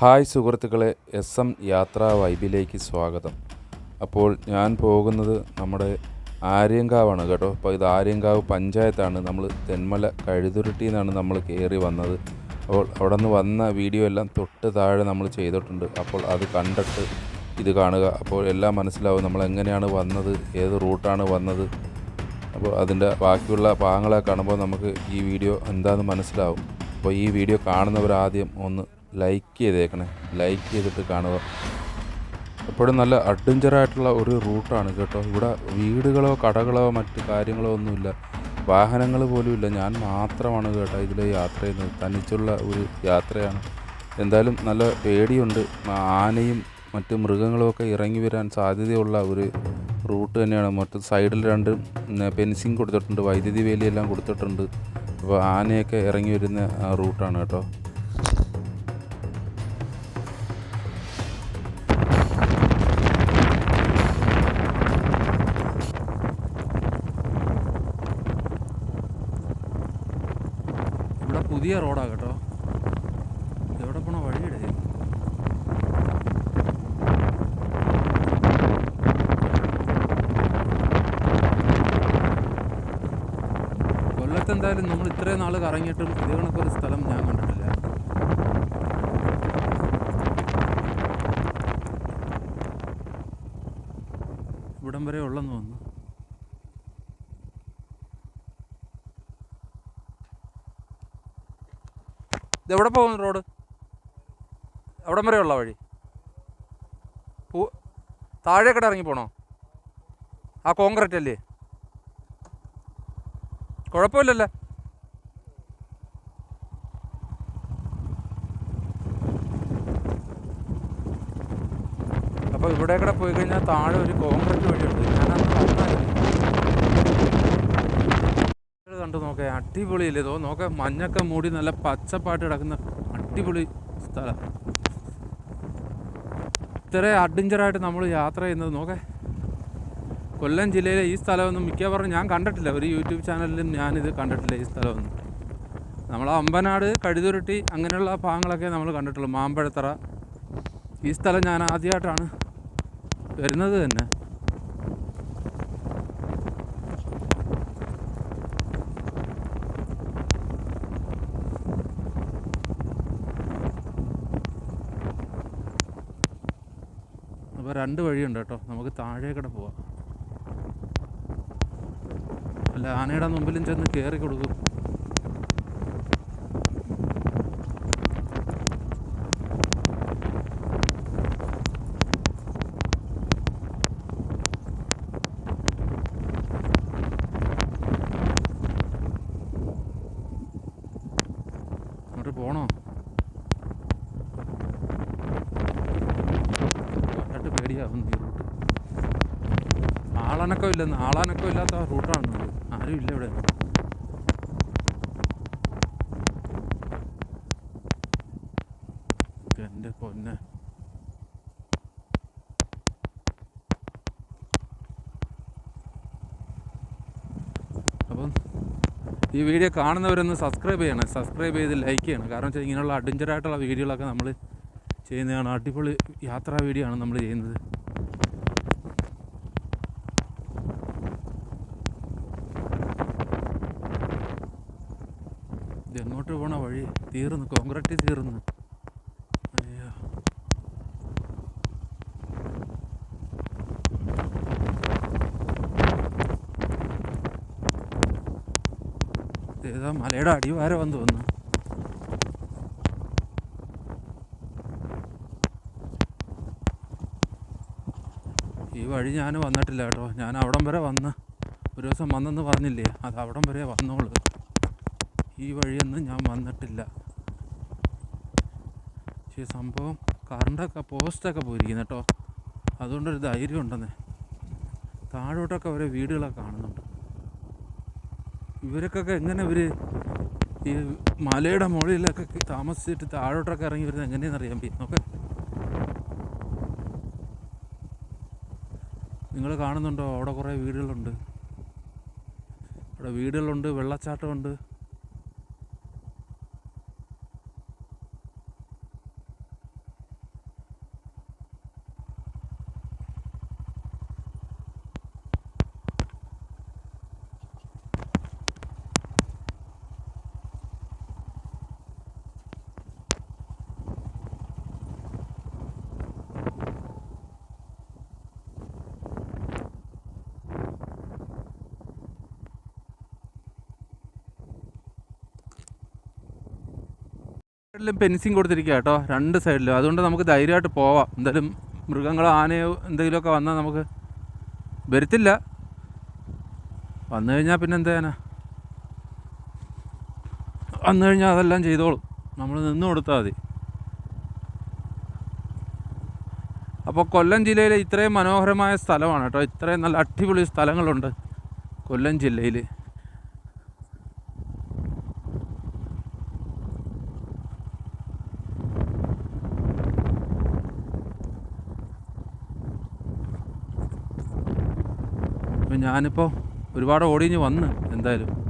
Hi സുഹൃത്തുക്കളെ S M യാത്രാ വൈബിലേക്ക് സ്വാഗതം. അപ്പോൾ ഞാൻ പോകുന്നത് നമ്മുടെ ആര്യങ്കാവാണ് കേട്ടോ. അപ്പോൾ ഇത് ആര്യങ്കാവ് പഞ്ചായത്താണ്. നമ്മൾ തെന്മല കഴുതുരുട്ടി എന്നാണ് നമ്മൾ കയറി വന്നത്. അപ്പോൾ അവിടെ നിന്ന് വന്ന വീഡിയോ എല്ലാം തൊട്ട് താഴെ നമ്മൾ ചെയ്തിട്ടുണ്ട്. അപ്പോൾ അത് കണ്ടിട്ട് ഇത് കാണുക. അപ്പോൾ എല്ലാം മനസ്സിലാവും നമ്മൾ എങ്ങനെയാണ് വന്നത് ഏത് റൂട്ടാണ് വന്നത്. അപ്പോൾ അതിന്റെ ബാക്കിയുള്ള ഭാഗങ്ങളെ കാണുമ്പോൾ നമുക്ക് ഈ വീഡിയോ എന്താണെന്ന് മനസ്സിലാവും. അപ്പോൾ ഈ വീഡിയോ കാണുന്നവർ ആദ്യം ഒന്ന് ലൈക്ക് ചെയ്തേക്കണേ. ലൈക്ക് ചെയ്തിട്ട് കാണുക. എപ്പോഴും നല്ല അഡ്വഞ്ചറായിട്ടുള്ള ഒരു റൂട്ടാണ് കേട്ടോ. ഇവിടെ വീടുകളോ കടകളോ മറ്റ് കാര്യങ്ങളോ ഒന്നുമില്ല. വാഹനങ്ങൾ പോലുമില്ല ഞാൻ മാത്രമാണ് കേട്ടോ ഇതിൽ യാത്ര ചെയ്യുന്നത്. തനിച്ചുള്ള ഒരു യാത്രയാണ്. എന്തായാലും നല്ല പേടിയുണ്ട്. ആനയും മറ്റ് മൃഗങ്ങളുമൊക്കെ ഇറങ്ങി വരാൻ സാധ്യതയുള്ള ഒരു റൂട്ട് തന്നെയാണ്. മറ്റു സൈഡിൽ രണ്ട് ഫെൻസിങ് കൊടുത്തിട്ടുണ്ട്. വൈദ്യുതി വേലിയെല്ലാം കൊടുത്തിട്ടുണ്ട്. അപ്പോൾ ആനയൊക്കെ ഇറങ്ങി വരുന്ന റൂട്ടാണ് കേട്ടോ. പുതിയ റോഡാണ് കേട്ടോ എവിടെ പോണ വഴിയുടെ? കൊല്ലത്തെന്തായാലും നമ്മൾ ഇത്രയും നാൾ കറങ്ങിയിട്ടും ഇത് കണക്കൊരു സ്ഥലം ഞാൻ കണ്ടിട്ടില്ല. ഇവിടം വരെ ഉള്ളെന്ന് തോന്നുന്നു. ഇത് എവിടെ പോകുന്നു റോഡ്? എവിടം വരെ ഉള്ള വഴി. പൂ താഴേക്കടെ ഇറങ്ങി പോണോ? ആ കോൺക്രീറ്റ് അല്ലേ? കുഴപ്പമില്ലല്ലേ. അപ്പോൾ ഇവിടെ കൂടെ പോയി കഴിഞ്ഞാൽ താഴെ ഒരു കോൺക്രീറ്റ് വഴിയുണ്ട്. ഞാനത് വന്നായിരുന്നു. കണ്ടു നോക്കേ അടിപൊളിയില്ലേ തോ നോക്ക മഞ്ഞൊക്കെ മൂടി നല്ല പച്ചപ്പാട്ട് കിടക്കുന്ന അടിപൊളി സ്ഥലം. ഇത്ര അഡ്വഞ്ചറായിട്ട് നമ്മൾ യാത്ര ചെയ്യുന്നത് നോക്കേ. കൊല്ലം ജില്ലയിലെ ഈ സ്ഥലമൊന്നും മിക്കവാറും ഞാൻ കണ്ടിട്ടില്ല. ഒരു യൂട്യൂബ് ചാനലിലും ഞാനിത് കണ്ടിട്ടില്ല ഈ സ്ഥലമൊന്നും. നമ്മൾ അമ്പനാട് കഴുതുരുട്ടി അങ്ങനെയുള്ള ഭാഗങ്ങളൊക്കെ നമ്മൾ കണ്ടിട്ടുള്ളൂ. മാമ്പഴത്തറ. ഈ സ്ഥലം ഞാൻ ആദ്യമായിട്ടാണ് വരുന്നത് തന്നെ. അപ്പോൾ രണ്ട് വഴിയുണ്ട് കേട്ടോ. നമുക്ക് താഴേക്കടെ പോവാം. അല്ല ആനയുടെ മുമ്പിലും ചെന്ന് കയറി കൊടുക്കും അങ്ങോട്ട് പോണോ കണ്ടിട്ട് പേടിയാവുന്നു ഈ റൂട്ട് ആളനക്കം ഇല്ലെന്ന് ആളാനൊക്കെ ഇല്ലാത്ത റൂട്ടാണ് ആരും ഇല്ല ഇവിടെ. എന്റെ പൊന്നെ. അപ്പം ഈ വീഡിയോ കാണുന്നവരൊന്ന് സബ്സ്ക്രൈബ് ചെയ്യണം. സബ്സ്ക്രൈബ് ചെയ്ത് ലൈക്ക് ചെയ്യണം. കാരണം വെച്ചാൽ ഇങ്ങനെയുള്ള അഡ്വഞ്ചറായിട്ടുള്ള വീഡിയോകളൊക്കെ നമ്മൾ ചെയ്യുന്നതാണ്. അടിപൊളി യാത്രാ വീഡിയോ ആണ് നമ്മൾ ചെയ്യുന്നത്. എങ്ങോട്ട് പോണ വഴി? തീർന്നു കോൺക്രീറ്റ് തീർന്നു. അയ്യോ. ഏതാ മലയുടെ അടിവാരം വന്ന്. ഈ വഴി ഞാൻ വന്നിട്ടില്ല കേട്ടോ. ഞാൻ അവിടം വരെ വന്ന്. ഒരു ദിവസം വന്നെന്ന് പറഞ്ഞില്ലേ? അത് അവിടം വരെ വന്നോളൂ. ഈ വഴിയൊന്നും ഞാൻ വന്നിട്ടില്ല. പക്ഷേ സംഭവം കറണ്ടൊക്കെ പോസ്റ്റൊക്കെ പോയിരിക്കുന്നു കേട്ടോ. അതുകൊണ്ടൊരു ധൈര്യം ഉണ്ടെന്നേ. താഴോട്ടൊക്കെ ഓരോ വീടുകളൊക്കെ കാണുന്നുണ്ട്. ഇവർക്കൊക്കെ എങ്ങനെ ഇവർ ഈ മലയുടെ മുകളിലൊക്കെ താമസിച്ചിട്ട് താഴോട്ടൊക്കെ ഇറങ്ങി വരുന്നത് എങ്ങനെയാണെന്ന് അറിയാൻ പറ്റും? നോക്കെ. നിങ്ങൾ കാണുന്നുണ്ടോ? അവിടെ കുറേ വീടുകളുണ്ട്. അവിടെ വീടുകളുണ്ട് വെള്ളച്ചാട്ടമുണ്ട്. സൈഡിലും പെൻസിങ് കൊടുത്തിരിക്കുക കേട്ടോ രണ്ട് സൈഡിലും അതുകൊണ്ട് നമുക്ക് ധൈര്യമായിട്ട് പോവാം. എന്തായാലും മൃഗങ്ങളോ ആനയോ എന്തെങ്കിലുമൊക്കെ വന്നാൽ നമുക്ക് വരുത്തില്ല. വന്നു കഴിഞ്ഞാൽ പിന്നെ എന്താ വന്നു കഴിഞ്ഞാൽ അതെല്ലാം ചെയ്തോളും. നമ്മൾ നിന്ന് കൊടുത്താൽ മതി. അപ്പോൾ കൊല്ലം ജില്ലയിലെ ഇത്രയും മനോഹരമായ സ്ഥലമാണ് കേട്ടോ. ഇത്രയും നല്ല അടിപൊളി സ്ഥലങ്ങളുണ്ട് കൊല്ലം ജില്ലയിൽ അപ്പം ഞാനിപ്പോൾ ഒരുപാട് ഓടിഞ്ഞ് വന്ന് എന്തായാലും.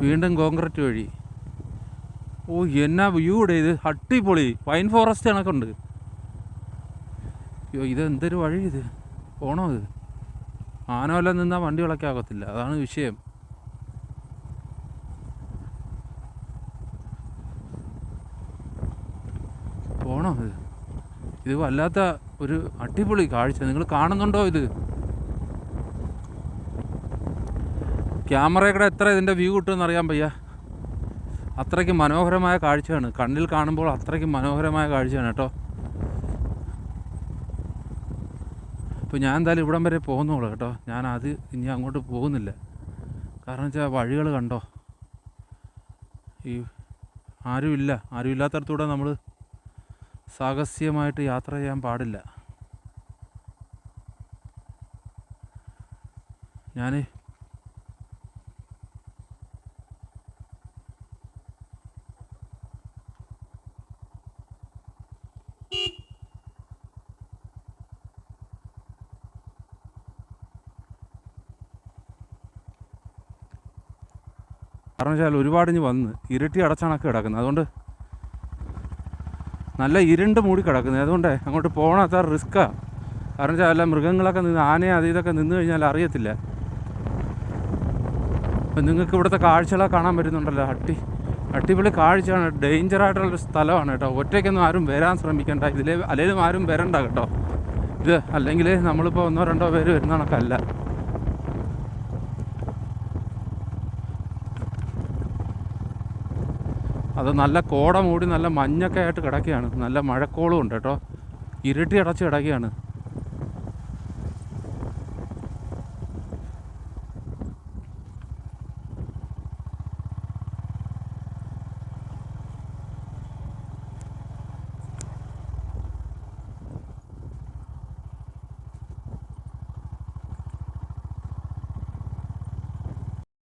വീണ്ടും കോൺക്രീറ്റ് വഴി. ഓ എന്നാ വ്യൂ ഇവിടെ ഇത്. അടിപൊളി. പൈൻ ഫോറസ്റ്റ് കണക്കുണ്ട്. അയ്യോ ഇത് എന്തൊരു വഴി ഇത്? പോണോ ഇത്? ആന വല്ലതും നിന്നാൽ വണ്ടി വിളക്കാകത്തില്ല. അതാണ് വിഷയം പോണോ ഇത് ഇത് വല്ലാത്ത ഒരു അടിപൊളി കാഴ്ച. നിങ്ങൾ കാണുന്നുണ്ടോ ഇത്? ക്യാമറയുടെ എത്ര ഇതിന്റെ വ്യൂ കിട്ടുമെന്ന് അറിയാൻ വയ്യ. അത്രയ്ക്ക് മനോഹരമായ കാഴ്ചയാണ്. കണ്ണിൽ കാണുമ്പോൾ അത്രയ്ക്ക് മനോഹരമായ കാഴ്ചയാണ് കേട്ടോ. ഇപ്പോൾ ഞാൻ എന്തായാലും ഇവിടം വരെ പോകുന്നുള്ളൂ കേട്ടോ. ഞാൻ അത് ഇനി അങ്ങോട്ട് പോകുന്നില്ല. കാരണം വെച്ചാൽ വഴികൾ കണ്ടോ? ഈ ആരുമില്ല. ആരുമില്ലാത്തടത്തൂടെ നമ്മൾ സാഹസ്യമായിട്ട് യാത്ര ചെയ്യാൻ പാടില്ല. ഞാൻ കാരണം വെച്ചാൽ ഒരുപാട് ഇനി വന്ന് ഇരട്ടി അടച്ചാണൊക്കെ കിടക്കുന്നത്. അതുകൊണ്ട് നല്ല ഇരുണ്ട് മൂടി കിടക്കുന്നത്. അതുകൊണ്ട് അങ്ങോട്ട് പോകണ അത്ര റിസ്ക്കാണ് കാരണം വെച്ചാൽ അല്ല മൃഗങ്ങളൊക്കെ നിന്ന് ആനയെ അത് ഇതൊക്കെ നിന്ന് കഴിഞ്ഞാൽ അറിയത്തില്ല. അപ്പം നിങ്ങൾക്ക് ഇവിടുത്തെ കാഴ്ചകളൊക്കെ കാണാൻ പറ്റുന്നുണ്ടല്ലോ. അട്ടി അടിപൊളി കാഴ്ചയാണ്. ഡേഞ്ചറായിട്ടുള്ളൊരു സ്ഥലമാണ് കേട്ടോ. ഒറ്റയ്ക്കൊന്നും ആരും വരാൻ ശ്രമിക്കണ്ട. ഇതിലേ അല്ലെങ്കിലും ആരും വരണ്ട കേട്ടോ. ഇത് അല്ലെങ്കിൽ നമ്മളിപ്പോൾ ഒന്നോ രണ്ടോ പേര് വരുന്ന കണക്കല്ല. അത് നല്ല കോട മൂടി നല്ല മഞ്ഞൊക്കെ ആയിട്ട് കിടക്കുകയാണ്. നല്ല മഴക്കോളും ഉണ്ട് കേട്ടോ. ഇരുട്ടി അടച്ച് കിടക്കുകയാണ്.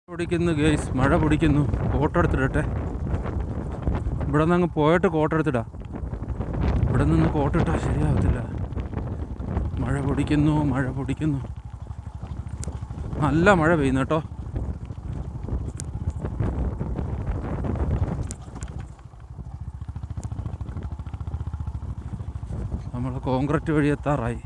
പിടിക്കുന്നു ഗേസ് മഴ പൊടിക്കുന്നു. ഫോട്ടോ എടുത്തിടട്ടെ. ഇവിടെ നിന്ന് അങ്ങ് പോയിട്ട് കോട്ട് എടുത്തിടാ. ഇവിടെ നിന്ന് കോട്ട് ഇട്ടാൽ ശരിയാവത്തില്ല. മഴ പൊടിക്കുന്നു മഴ പൊടിക്കുന്നു. നല്ല മഴ പെയ്യുന്നു കേട്ടോ. നമ്മൾ കോൺക്രീറ്റ് വഴി എത്താറായി.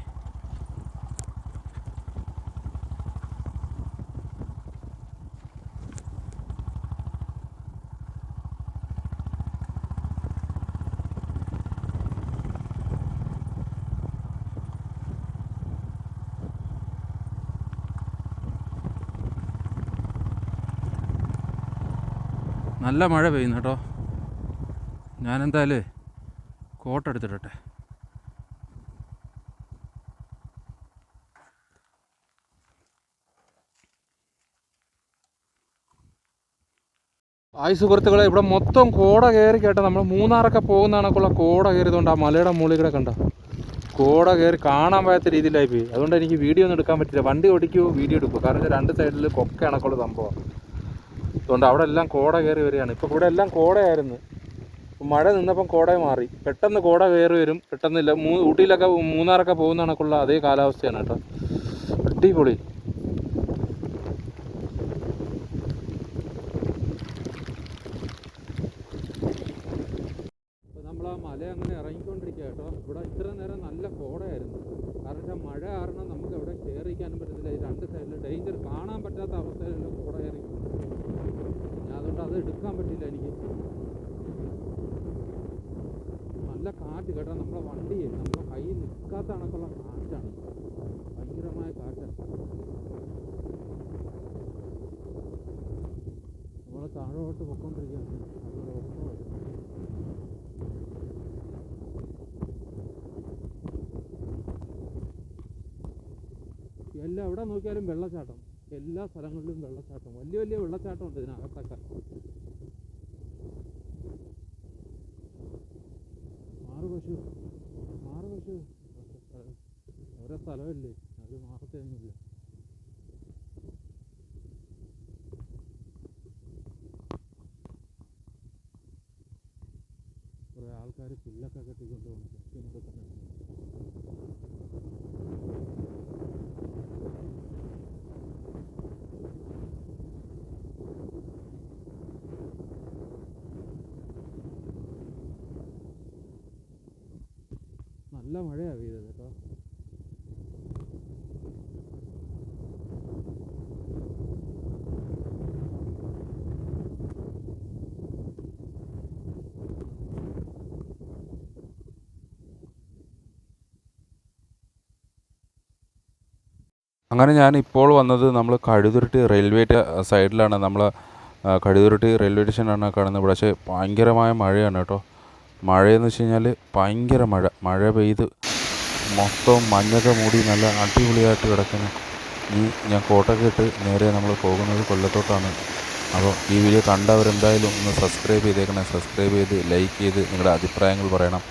നല്ല മഴ പെയ്യുന്നു കേട്ടോ. ഞാനെന്തായാലും കോട്ട് എടുത്തിട്ടെ ആയി സുഹൃത്തുക്കളെ ഇവിടെ മൊത്തം കോട കയറി കേട്ടോ. നമ്മൾ മൂന്നാറൊക്കെ പോകുന്ന കണക്കുള്ള കോട കയറിയതുകൊണ്ട് ആ മലയുടെ മുകളിൽ കൂടെ കണ്ടോ? കോട കയറി കാണാൻ പറ്റാത്ത രീതിയിലായി പോയി. അതുകൊണ്ട് എനിക്ക് വീഡിയോ ഒന്നും എടുക്കാൻ പറ്റില്ല. വണ്ടി ഓടിക്കുമോ വീഡിയോ എടുക്കുമോ കാരണം രണ്ട് സൈഡിൽ കൊക്ക കണക്കുള്ള സംഭവം. അതുകൊണ്ട് അവിടെ എല്ലാം കോട കയറി വരികയാണ്. ഇപ്പോൾ ഇവിടെ എല്ലാം കോടയായിരുന്നു. മഴ നിന്നപ്പം കോട മാറി. പെട്ടെന്ന് കോട കയറി വരും. പെട്ടെന്നില്ല. മൂ ഊട്ടിയിലൊക്കെ മൂന്നാറൊക്കെ പോകുന്ന കണക്കുള്ള അതേ കാലാവസ്ഥയാണ് കേട്ടോ. അടിപൊളി. മല അങ്ങനെ ഇറങ്ങിക്കൊണ്ടിരിക്കുക കേട്ടോ. ഇവിടെ ഇത്ര നേരം നല്ല കോടയായിരുന്നു. കാരണം മഴ കാരണം നമുക്ക് എവിടെ കയറിക്കാനും പറ്റത്തില്ല. ഈ രണ്ട് സൈഡിൽ ഡേഞ്ചർ കാണാൻ പറ്റാത്ത അവസ്ഥയിലുള്ള പറ്റില്ല എനിക്ക്. നല്ല കാറ്റ് കേട്ടോ നമ്മളെ വണ്ടിയെ നമ്മളെ കൈ നിൽക്കാത്ത കണക്കുള്ള കാറ്റാണ്. ഭയങ്കരമായ കാറ്റാണ് നമ്മളെ താഴോട്ട് പൊക്കോണ്ടിരിക്കുകയാണ് എല്ലാം എവിടെ നോക്കിയാലും വെള്ളച്ചാട്ടം. എല്ലാ സ്ഥലങ്ങളിലും വെള്ളച്ചാട്ടം. വലിയ വലിയ വെള്ളച്ചാട്ടമുണ്ട് ഇതിനകത്തൊക്കെ. പശു. മാറ് പശു. ഓരോ സ്ഥലമല്ലേ? അത് മാറത്തൊന്നുമില്ല കുറേ ആൾക്കാർ പുല്ലൊക്കെ കെട്ടിക്കൊണ്ട് പോകുന്നു പശുവിനൊക്കെ തന്നെ നല്ല പെയ്തത് കേട്ടോ? അങ്ങനെ ഞാൻ ഇപ്പോൾ വന്നത് നമ്മൾ കഴുതുരുട്ടി റെയിൽവേ സൈഡിലാണ് നമ്മൾ കഴുതുരുട്ടി റെയിൽവേ സ്റ്റേഷനാണ് കാണുന്നത്. പക്ഷേ ഭയങ്കരമായ മഴയാണ് കേട്ടോ. മഴയെന്ന് വെച്ച് കഴിഞ്ഞാൽ ഭയങ്കര മഴ. മഴ പെയ്ത് മൊത്തം മഞ്ഞൊക്കെ മൂടി നല്ല അടിപൊളിയായിട്ട് കിടക്കുന്നു ഈ ഞാൻ കോട്ടൊക്കെ ഇട്ട് നേരെ നമ്മൾ പോകുന്നത് കൊല്ലത്തോട്ടാണ്. അപ്പോൾ ഈ വീഡിയോ കണ്ടവരെന്തായാലും ഒന്ന് സബ്സ്ക്രൈബ് ചെയ്തേക്കണേ. സബ്സ്ക്രൈബ് ചെയ്ത് ലൈക്ക് ചെയ്ത് നിങ്ങളുടെ അഭിപ്രായങ്ങൾ പറയണം.